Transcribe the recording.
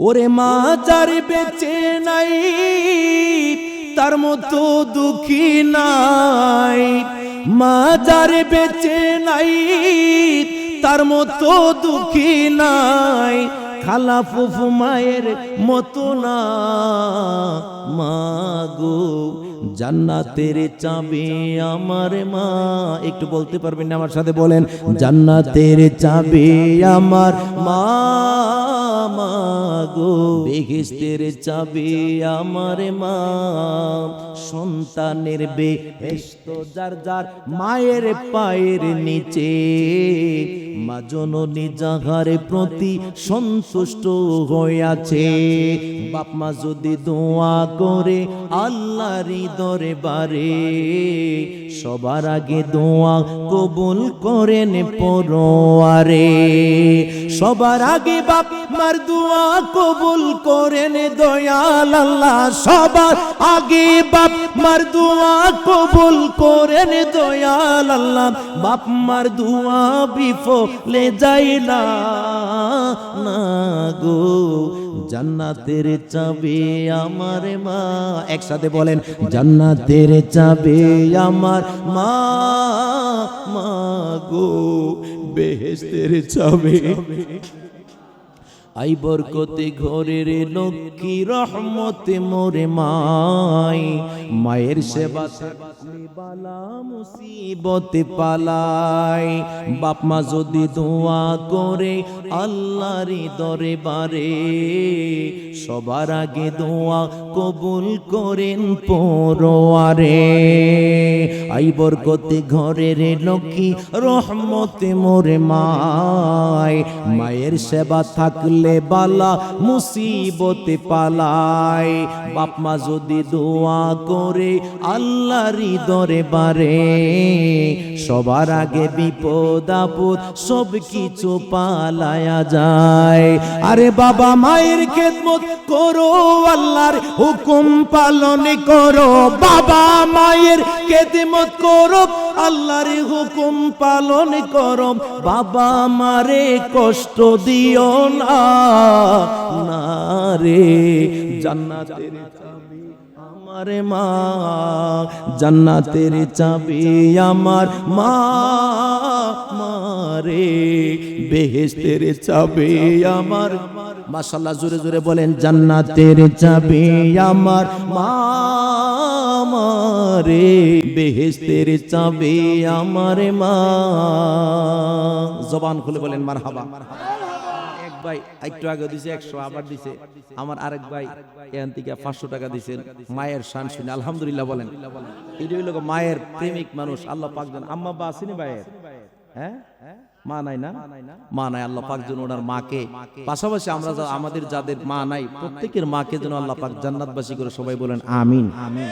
ওরে মা যার বেঁচে নাই, তার মতো দুঃখী নাই। মা যার বেঁচে নাই, তার মতো দুঃখী নাই। খালা ফুফু মায়ের মতো না। মাগো জান্নাতের চাবি আমার মা। একটু বলতে পারবেন না আমার সাথে বলেন, জান্নাতের চাবি আমার মা। মাগো বেহেস্তের চাবি আমার মা। সন্তানের বেহেস্ত যার যার মায়ের পায়ের নিচে। মা জননী যাহার প্রতি সন্তুষ্ট হইয়াছে। বাপ মা যদি দোয়া করে আল্লাহরই দরবারে, সবার আগে দোয়া কবুল করেন পরোয়ারে। সবার আগে বাপ মার দোয়া কবুল করেন দয়াল আল্লাহ। সবার আগে বাপ মার দোয়া কবুল করেন দয়াল আল্লাহ। বাপ মার দোয়া বিফলে যায় না না গো। জান্নাতের চাবি আমার মা। একসাথে বলেন, জান্নাতের চাবি আমার মা মা গো। বেহেস্তের চাবি। আই বরকতে ঘরের লক্ষ্মী রহমতে মোরে মাই। মায়ের সেবা বালা মুসিবতে পালাই। বাপ মা যদি দোয়া করে আল্লাহরই দরবারে, সবার আগে দোয়া কবুল করেন পরোয়ারে। আই বরকতে ঘরের লক্ষ্মী রহমতে মোরে মাই। মায়ের সেবা থাকলে বালা, মুসিবতে পালায় বাপ মা যদি দোয়া করে আল্লাহরই দরবারে সবার আগে বিপদ আপদ সব কিছু পালায়া যায়। আরে বাবা মায়ের খেদমত করো, আল্লাহর হুকুম পালন করো। বাবা মায়ের খেদমত করো, আল্লাহর হুকুম পালন করো। বাবা মারে কষ্ট দিও না। না রে জান্নাতের চাবি আমার মা, জান্নাতের চাবি আমার মা, মারে, বেহেস্তের চাবি আমার মাশাল্লাহ জোরে জোরে বলেন, জান্নাতের চাবি আমার মা, মারে, বেহেস্তের চাবি আমার মা। জবান খুলে বলেন, মারহাবা। ভাই, একটু আগে দিছে একশো, আবার দিছে। আমার আরেক ভাই এখান থেকে পাঁচশো টাকা দিছেন। মায়ের শান শুনে আলহামদুলিল্লাহ বলেন। এটা হইল মায়ের প্রেমিক মানুষ, আল্লাহ পাক জান আম্মা বা আসেনি ভাইয়ের? হ্যাঁ? মা নাই না? মা নাই, আল্লাহ পাক ওনার মাকে পাশাপাশি আমরা যা- আমাদের যাদের মা নাই, প্রত্যেকের মাকে যেন আল্লাহ পাক জান্নাতবাসী করে সবাই বলেন, আমিন। আমিন।